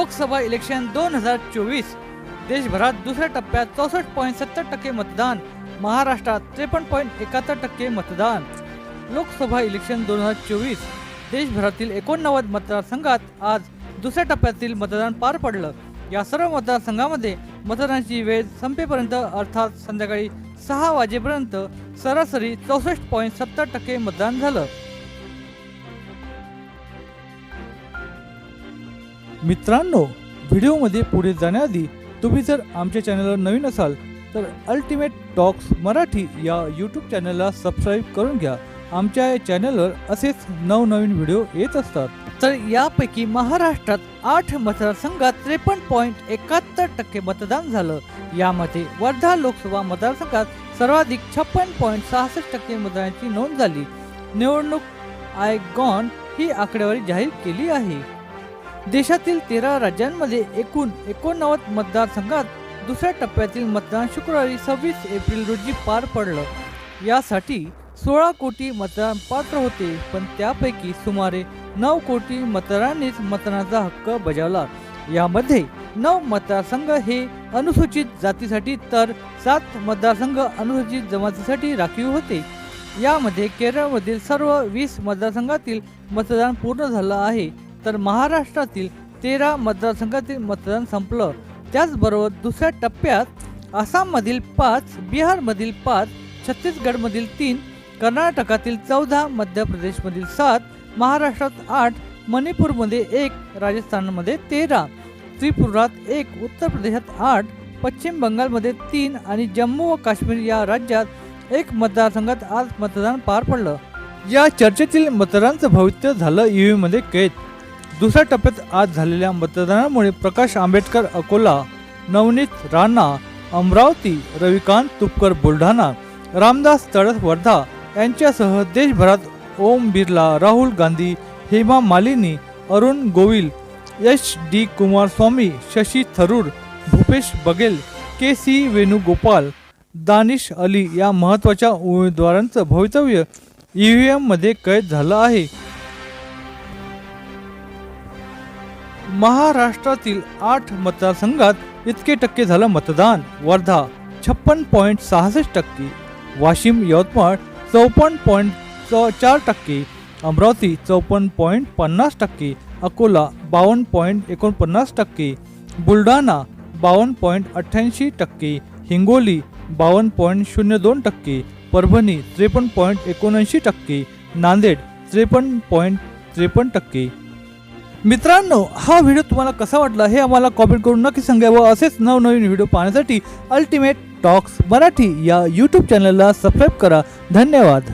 Lok Sabha election दोन हजार चोवीस. देशभरात दुसऱ्या टप्प्यात चौसष्ट पॉईंट सत्तर टक्के मतदान. महाराष्ट्रात त्रेपन्न पॉईंट एकाहत्तर टक्के मतदान. लोकसभा इलेक्शन दोन हजार चोवीस. देशभरातील एकोणनव्वद मतदारसंघात आज दुसऱ्या टप्प्यातील मतदान पार पडलं. या सर्व मतदारसंघामध्ये मतदानाची वेळ संपेपर्यंत अर्थात संध्याकाळी सहा वाजेपर्यंत सरासरी चौसष्ट पॉईंट सत्तर टक्के मतदान झालं. मित्रांनो व्हिडिओमध्ये पुढे जाण्याआधी तुम्ही जर आमच्या चॅनलवर नवीन असाल तर अल्टिमेट टॉक्स मराठी या यूट्यूब चॅनलला सबस्क्राईब करून घ्या. आमच्या या चॅनलवर असेच नवनवीन व्हिडिओ येत असतात. तर यापैकी महाराष्ट्रात आठ मतदारसंघात त्रेपन्न पॉईंट एकाहत्तर टक्के मतदान झालं. यामध्ये वर्धा लोकसभा मतदारसंघात सर्वाधिक छप्पन पॉईंट सहासष्ट टक्के मतदानाची नोंद झाली. निवडणूक आयोगान ही आकडेवारी जाहीर केली आहे. देशातील तेरा राज्यांमध्ये एकूण एकोणनव्वद मतदारसंघात दुसऱ्या टप्प्यातील मतदान शुक्रवारी सव्वीस एप्रिल रोजी पार पडलं. यासाठी सोळा कोटी मतदान पात्र होते पण त्यापैकी सुमारे नऊ कोटी मतदारांनीच मतदानाचा हक्क बजावला. यामध्ये नऊ मतदारसंघ हे अनुसूचित जातीसाठी तर सात मतदारसंघ अनुसूचित जमातीसाठी राखीव होते. यामध्ये केरळमधील सर्व वीस मतदारसंघातील मतदान पूर्ण झालं आहे. तर महाराष्ट्रातील तेरा मतदारसंघातील मतदान संपलं. त्याचबरोबर दुसऱ्या टप्प्यात आसाममधील पाच बिहारमधील पाच छत्तीसगडमधील तीन कर्नाटकातील चौदा मध्य प्रदेशमधील सात महाराष्ट्रात आठ मणिपूरमध्ये एक राजस्थानमध्ये तेरा त्रिपुरात एक उत्तर प्रदेशात आठ पश्चिम बंगालमध्ये तीन आणि जम्मू व काश्मीर या राज्यात एक मतदारसंघात आज मतदान पार पडलं. या चर्चेतील मतदारांचं भविष्य झालं ईव्हीमध्ये कैद दुसऱ्या टप्प्यात आज झालेल्या मतदानामुळे प्रकाश आंबेडकर अकोला नवनीत राणा अमरावती रविकांत तुपकर बुलढाणा रामदास तळस वर्धा यांच्यासह देशभरात Om Birla Rahul Gandhi Hema Malini Arun Govil H D Kumaraswamy Shashi Tharoor Bhupesh Baghel K C Venugopal Danish Ali या महत्त्वाच्या उमेदवारांचं भवितव्य ई व्ही एममध्ये कैद झालं आहे. महाराष्ट्रातील आठ मतदारसंघात इतके टक्के झालं मतदान. वर्धा छप्पन पॉईंट सहासष्ट टक्के वाशिम यवतमाळ चौपन्न पॉईंट च चार टक्के अमरावती चौपन्न पॉईंट पन्नास टक्के अकोला बावन्न पॉईंट एकोणपन्नास टक्के बुलढाणा बावन्न पॉईंट अठ्ठ्याऐंशी टक्के हिंगोली बावन्न पॉईंट शून्य दोन टक्के परभणी त्रेपन्न पॉईंट एकोणऐंशी टक्के नांदेड त्रेपन्न पॉईंट त्रेपन्न टक्के मित्रांनो हा व्हिडिओ तुम्हाला कसा वाटला हे आम्हाला कॉमेंट करून नक्की सांगा व असेच नवनवीन व्हिडिओ पाहण्यासाठी अल्टिमेट टॉक्स मराठी या यूट्यूब चॅनलला सबस्क्राईब करा. धन्यवाद.